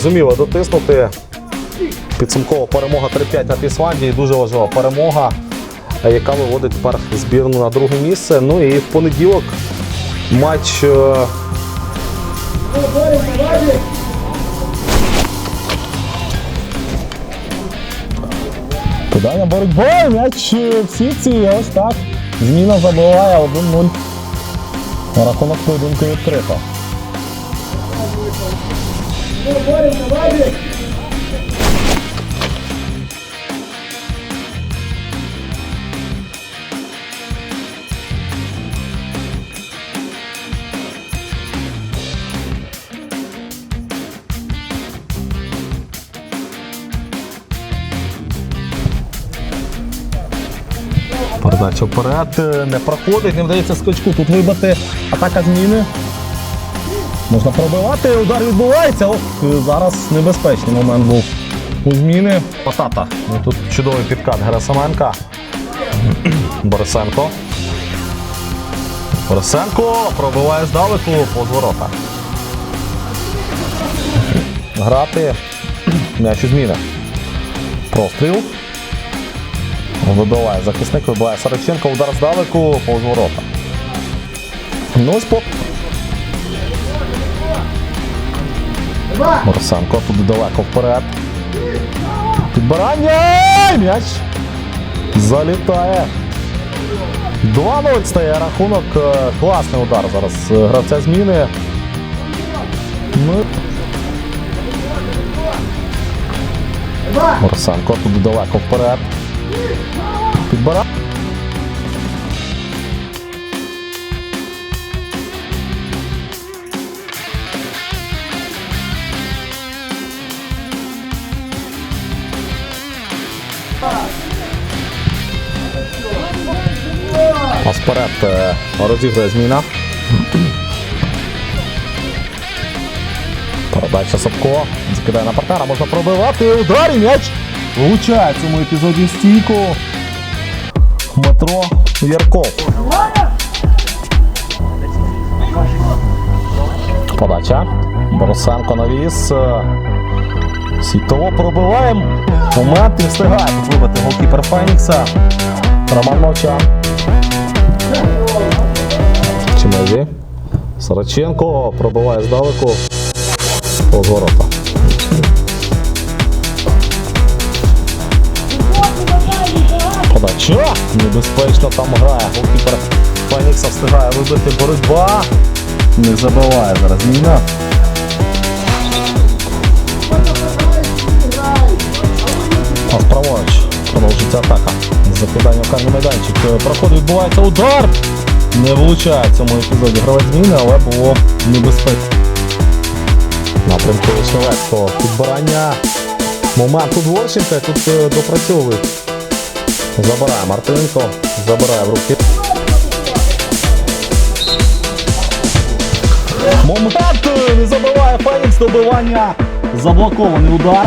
Зуміло дотиснути. Підсумкова перемога 3-5 над Ісландією. Дуже важлива перемога, е, яка виводить тепер збірну на друге місце. Ну і в понеділок матч. Кидання боротьбою, м'яч е, в сітці, ось так. Зміна забиває 1-0. Рахунок поєдинку відкрито. Передача вперед е, не проходить, не вдається скачку. Тут вибити атака зміни. Можна пробивати, удар відбувається. Ох, е, зараз небезпечний момент був у зміни. Потата. Ну, тут чудовий підкат Герасименка. Борисенко. Борисенко пробиває здалеку по ворота. Грати. М'яч у зміни. Простріл. Вибиває захисник, вибиває Сараченко, удар здалеку, повз ворота. Ну ось по. Борисенко тут далеко вперед. Підбирання! М'яч залітає. 2-0 стає рахунок. Е, Класний удар зараз гравця зміни. Ну. Борисенко тут далеко вперед. Підбирає. А вперед е, розігрує зміна. Передача Сапко. Закидає на партнера, можна пробивати. Удар і м'яч. Влучає в цьому епізоді стійку. Дмитро Ярков. Подача. Борисенко навіс. Сітово пробиваємо. Момент і встигає вибити голкіпер Фенікса. Роман Мовчан. Чимезі. Сараченко пробиває здалеку. Повз Подача. Небезпечно там грає. Голкіпер Фенікса встигає вибити боротьба. Не забиває зараз зміна. А справоч. Продовжується атака. Закидання в карний майданчик. Е, Проходить, відбувається удар. Не влучає в цьому епізоді гравець зміни, але було небезпечно. Напрямку Вишневецького. Підбирання. Момент тут Ворченка, тут е, допрацьовує. Забирає Мартинко. Забирає в руки. Момент е, не забиває Фенікс добивання. Заблокований удар.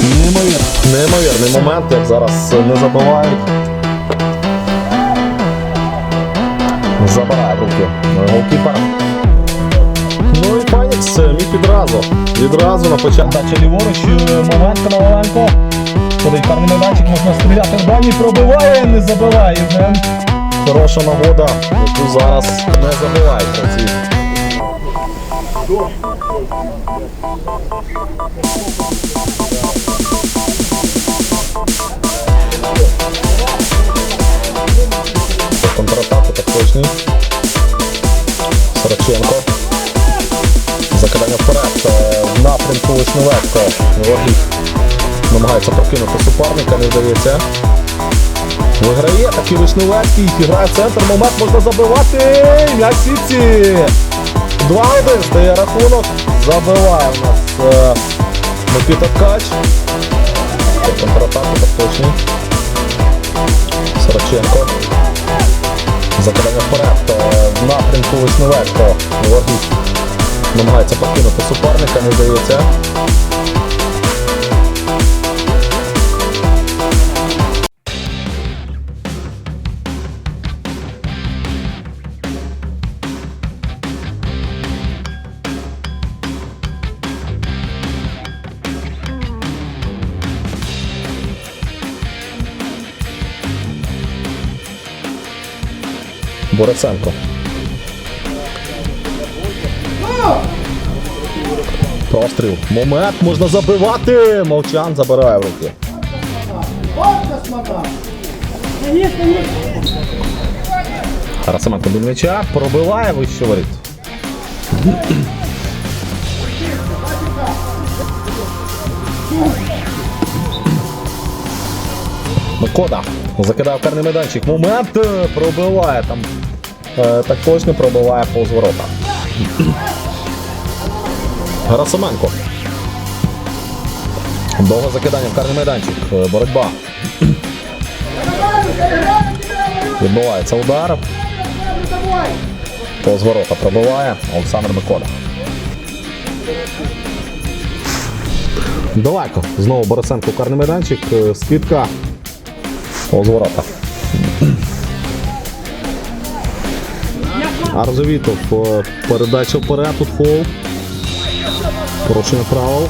Неймовірно. Неймовірний момент, як зараз не забивають. Забирає в руки голкіпер. Ну і Фенікс міг відразу. Відразу на початку. Дача ліворуч, е, момент Коваленко. Ходить карний можна стріляти в дальній, пробиває, не забиває. Євген. Хороша нагода, яку зараз не забувають гравці. Контратаку так точні. Сороченко. Закидання вперед. е, В напрямку Вишневецько. Ворогів намагається прокинути суперника, не вдається. Виграє такий Вишневецький, грає центр, момент можна забивати. М'яч сітці. 2-1 стає рахунок. Забиває у нас е, Микита Ткач. Так точні. Сороченко. Закидання вперед. е, В напрямку Вишневецького. Ворогів Намагається покинути суперника, не вдається. Борисенко. Простріл. Момент можна забивати. Мовчан забирає в руки. Тарасименко до м'яча. Пробиває вище воріт. Микода закидав карний майданчик. Момент е, пробиває там. Е, також не пробиває повз ворота. Гарасименко. Довго закидання в карний майданчик. Е, Боротьба. Відбувається удар. Повз ворота пробиває Олександр Микода. Далеко. Знову Борисенко в карний майданчик. Скидка. Повз ворота. Арзовітов. е, Передача вперед. Тут фол. Порушення правил.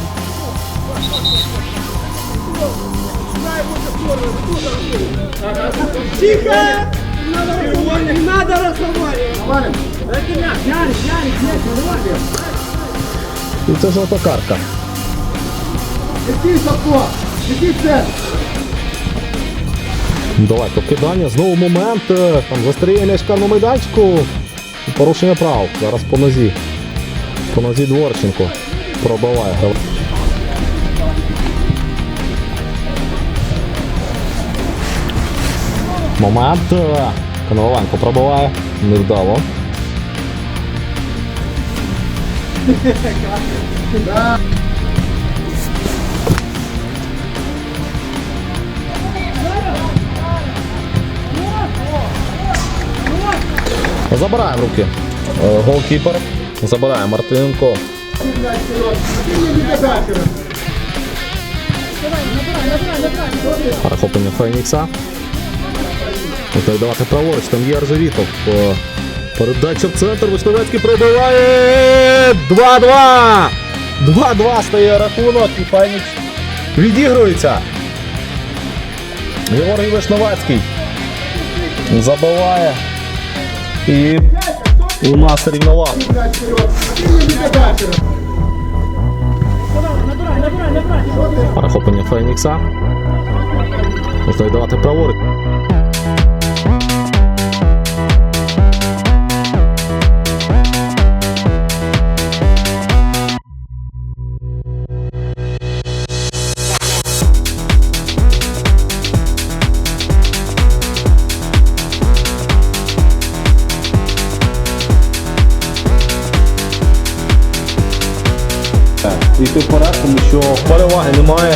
Тихо! Не надо разговаривать! І це жовта. Иди, Сапко! Иди в центр! Далеко кидання. Знову момент. е, Там застріє м'яч в карному майданчику. Порушення прав. Зараз по нозі. По нозі Дворченко. Пробиває. Момент. е, Коноваленко пробиває. Невдало. Забирає в руки. Е, Голкіпер. Забирає Мартиненко. Перехоплення Фенікса. Давати праворуч, там є Арзавітов. Е, Передача в центр, Вишневецький пробиває 2-2! 2-2 стає рахунок і Фенікс відігрується. Георгій Вишневецький забиває. І у нас рівновага. Перехоплення Фенікса. Можна віддавати праворуч. Переваги немає.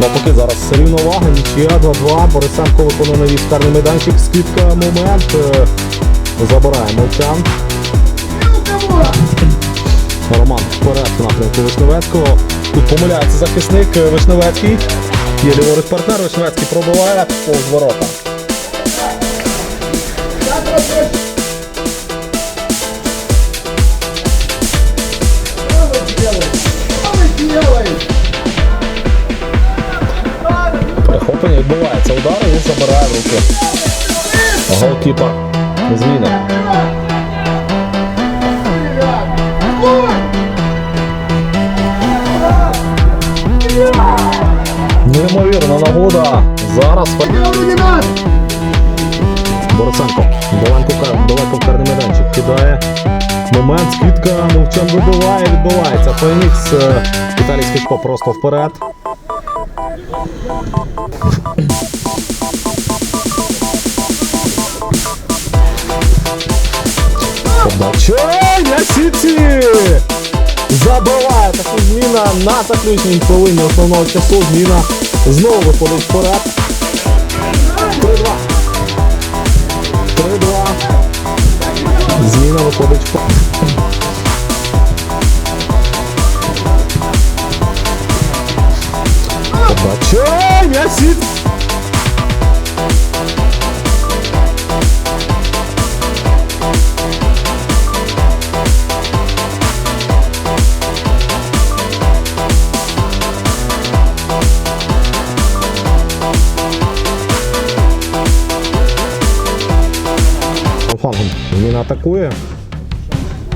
Навпаки, зараз рівновага, нічия 2-2. Борисенко виконує навіс карний майданчик, скидка, момент. е, Забирає мовчан. Роман вперед в напрямку Вишневецького. Тут помиляється захисник е, Вишневецький. Є ліворуч партнер, Вишневецький пробиває повз ворота. Забирає в руки. Голкіпер. Зміна. Неймовірна нагода. Зараз Борисенко. Далеко, в карний майданчик кидає. Момент, скидка, мовчан вибиває, відбувається. Фенікс. е, Віталій Скічко просто вперед. Подача на Сіті! Забиває таку зміна на заключній хвилині основного часу. Зміна знову виходить вперед. 3-2. 3-2. Зміна виходить вперед. Флангом він атакує.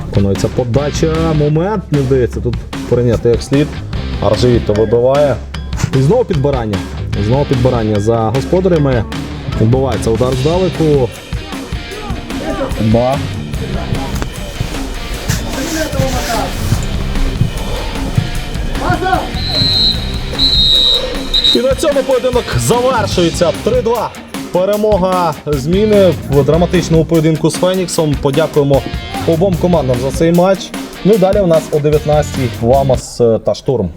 Виконується подача. Момент, не вдається тут прийняти як слід. Аржевіто вибиває. І знову підбирання. Знову підбирання за господарями. Відбувається удар здалеку. Ба. І на цьому поєдинок завершується 3-2. Перемога зміни в драматичному поєдинку з Феніксом. Подякуємо обом командам за цей матч. Ну і далі у нас о 19-й Ламас та Штурм.